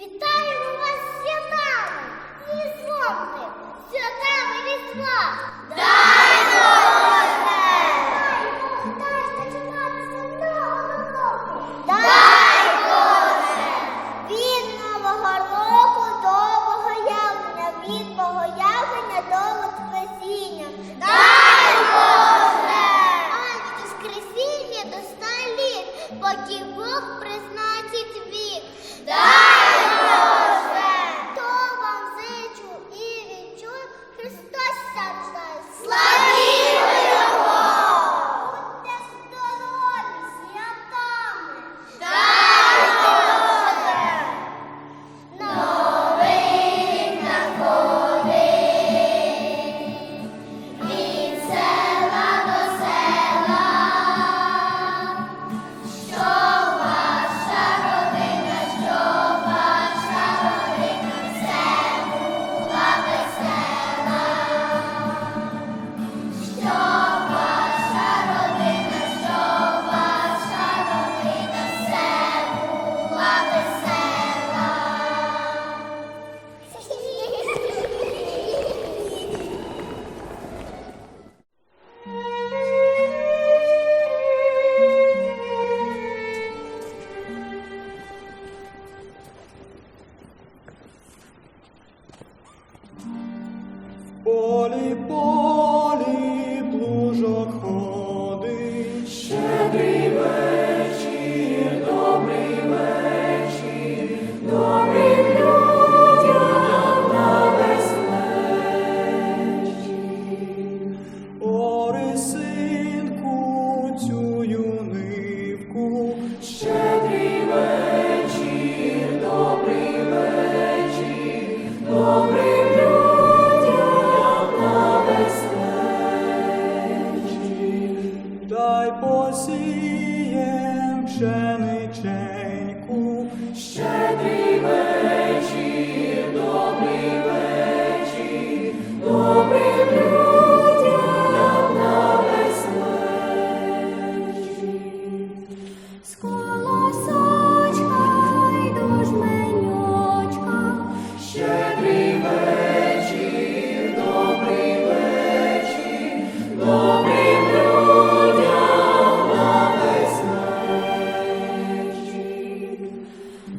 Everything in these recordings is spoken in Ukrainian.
Вітаємо вас святами! Різдвом! Святами Різдва! Дай Боже! Дай зачитатися нового року! Дай Боже! Від нового року до богоявлення, від богоявлення до Воскресіння! Дай Messijem pszeniczejku. Szczęśliwy ci, dobry ci, dobry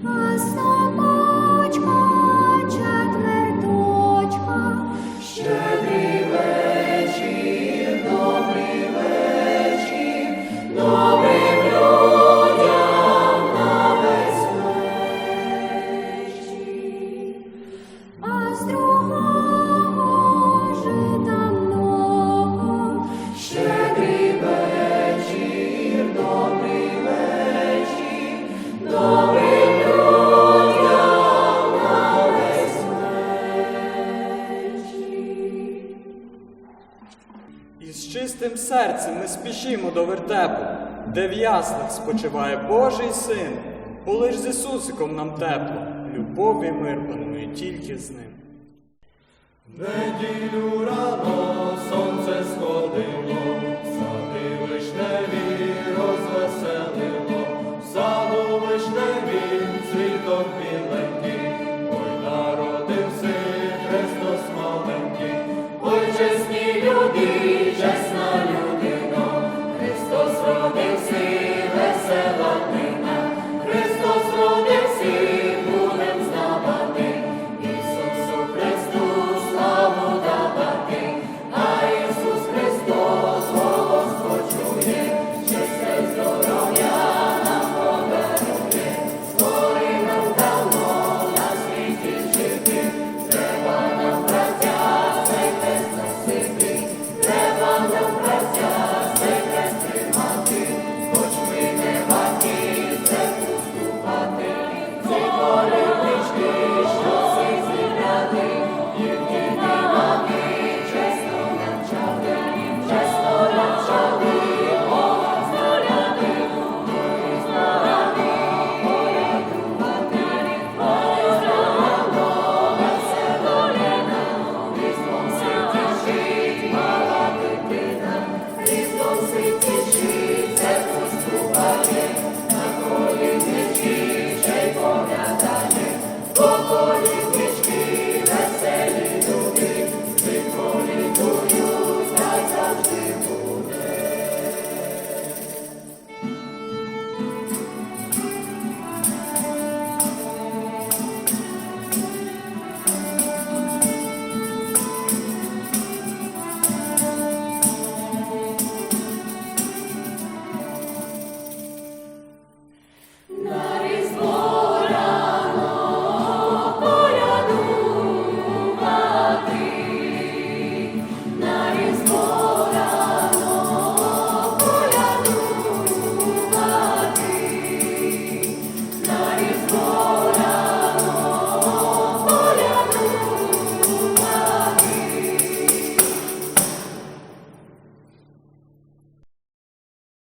A song. І з чистим серцем ми спішимо до вертепу, де в яснах спочиває Божий син, бо лиш з Ісусиком нам тепло, любов і мир панує тільки з ним. В неділю рано сонце сходило, сади вишневі. Jesus.